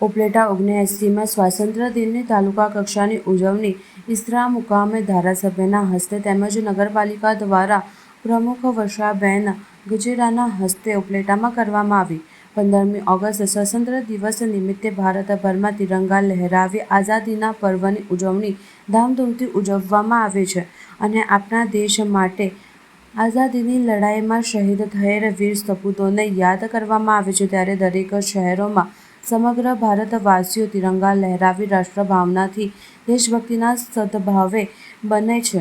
ઉપલેટા ઓગણએંસીમાં સ્વાતંત્ર્ય દિનની તાલુકા કક્ષાની ઉજવણી ઇસરા મુકામે ધારાસભ્યના હસ્તે તેમજ નગરપાલિકા દ્વારા પ્રમુખ વર્ષાબેન ગજેરાના હસ્તે ઉપલેટામાં કરવામાં આવી. પંદરમી ઓગસ્ટ સ્વતંત્ર દિવસ નિમિત્તે ભારતભરમાં તિરંગા લહેરાવી આઝાદીના પર્વની ઉજવણી ધામધૂમથી ઉજવવામાં આવે છે અને આપણા દેશ માટે આઝાદીની લડાઈમાં શહીદ થયેલ વીર સપૂતોને યાદ કરવામાં આવે છે. ત્યારે દરેક શહેરોમાં સમગ્ર ભારતવાસીઓ તિરંગા લહેરાવી રાષ્ટ્રભાવનાથી દેશભક્તિના સદભાવે બને છે.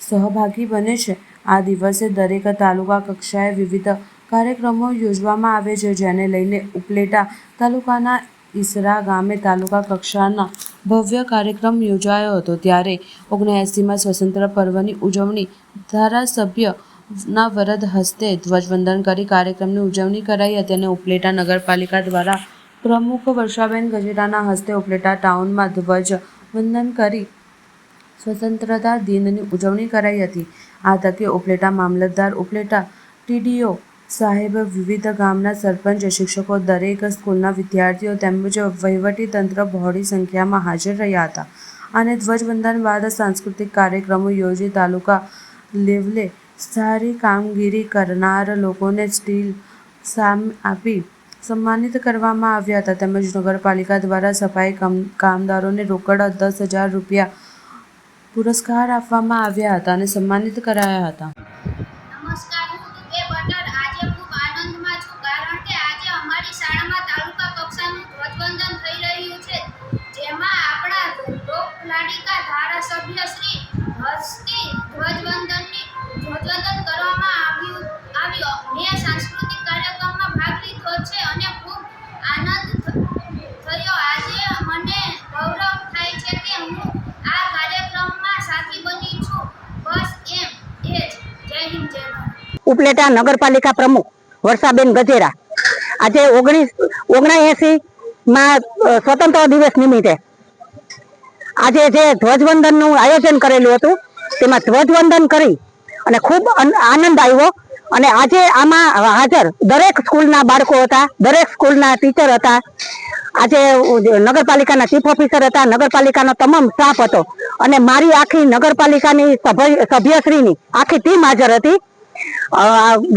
સહભાગી બને છે. આ દિવસે દરેક તાલુકા કક્ષાએ વિવિધ કાર્યક્રમો યોજવામાં આવે છે, જેને લઈને ઉપલેટા તાલુકાના ઈસરા ગામે તાલુકા કક્ષાના ભવ્ય કાર્યક્રમ યોજાયો હતો. ત્યારે ઓગણએંસીમાં સ્વતંત્ર પર્વની ઉજવણી ધારાસભ્યના વરદ હસ્તે ધ્વજવંદન કરી કાર્યક્રમની ઉજવણી કરાઈ હતી અને ઉપલેટા નગરપાલિકા દ્વારા પ્રમુખ વર્ષાબેન ગજેરાના હસ્તે ઉપલેટા ટાઉનમાં ધ્વજ વંદન કરી સ્વતંત્રતા દિનની ઉજવણી કરાઈ હતી. આ તકે ઉપલેટા મામલતદાર ઉપલેટા ટીડીઓ સાહેબ વિવિધ ગામના સરપંચ, શિક્ષકો દરેક સ્કૂલના વિદ્યાર્થીઓ તેમજ વહીવટીતંત્ર બહોળી સંખ્યામાં હાજર રહ્યા હતા. અને ધ્વજવંદન બાદ સાંસ્કૃતિક કાર્યક્રમો યોજી તાલુકા લેવલે સારી કામગીરી કરનાર લોકોને સ્ટીલ સામ આપી સન્માનિત કરવામાં આવ્યા હતા. તેમજ નગરપાલિકા દ્વારા સફાઈ કામ, કામદારોને રોકડ દસ હજાર રૂપિયા પુરસ્કાર આપવામાં આવ્યા હતા અને સન્માનિત કરાયા હતા. ઉપલેટા નગરપાલિકા પ્રમુખ વર્ષાબેન ગજેરા. આજે ઓગણીસ, ઓગણએંસી માં સ્વતંત્ર દિવસ નિમિત્તે આજે જે ધ્વજવંદનનું આયોજન કરેલું હતું, તેમાં ધ્વજવંદન કરી અને ખૂબ આનંદ આવ્યો. અને આજે આમાં હાજર દરેક સ્કૂલના બાળકો હતા, દરેક સ્કૂલના ટીચર હતા. આજે નગરપાલિકાના ચીફ ઓફિસર હતા, નગરપાલિકાનો તમામ સ્ટાફ હતો. અને મારી આખી નગરપાલિકાની સભ્ય, સભ્યશ્રીની આખી ટીમ હાજર હતી.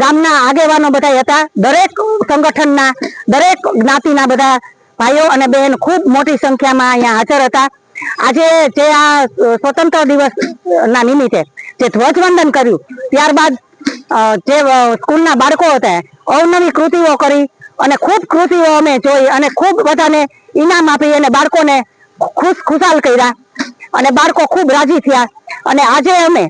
ગામના આગેવાનો બધા હતા. દરેક સંગઠનના, દરેક જ્ઞાતિના બધા ભાઈઓ અને બહેન ખૂબ મોટી સંખ્યામાં અહીંયા હાજર હતા. આજે જે આ સ્વતંત્ર દિવસ ના નિમિત્તે જે ધ્વજવંદન કર્યું, ત્યારબાદ જે સ્કૂલના બાળકો હતા, અવનવી કૃતિઓ કરી અને ખૂબ કૃતિઓ અમે જોઈ અને ખૂબ બધાને ઇનામ આપી અને બાળકોને ખુશ ખુશાલ કર્યા. અને બાળકો ખૂબ રાજી થયા. અને આજે અમે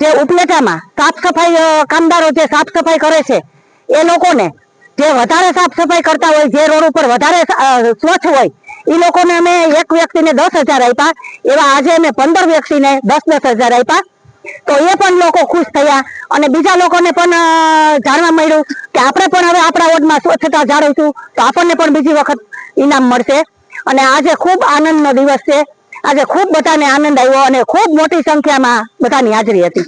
જે ઉપલેટામાં સાફ સફાઈ કામદારો જે સાફ સફાઈ કરે છે, એ લોકોને જે વધારે સાફ સફાઈ કરતા હોય, જે રોડ ઉપર વધારે સ્વચ્છ હોય એ લોકોને અમે એક વ્યક્તિને દસ હજાર આપ્યા. એવા આજે અમે પંદર વ્યક્તિને દસ દસ હજાર આપ્યા. તો એ પણ લોકો ખુશ થયા અને બીજા લોકોને પણ જાણવા મળ્યું કે આપણે પણ હવે આપણા વોર્ડમાં સ્વચ્છતા જાળવીશું. તો આપણને પણ બીજી વખત ઇનામ મળશે. અને આજે ખૂબ આનંદનો દિવસ છે. આજે ખૂબ બધાને આનંદ આવ્યો અને ખૂબ મોટી સંખ્યામાં બધાની હાજરી હતી.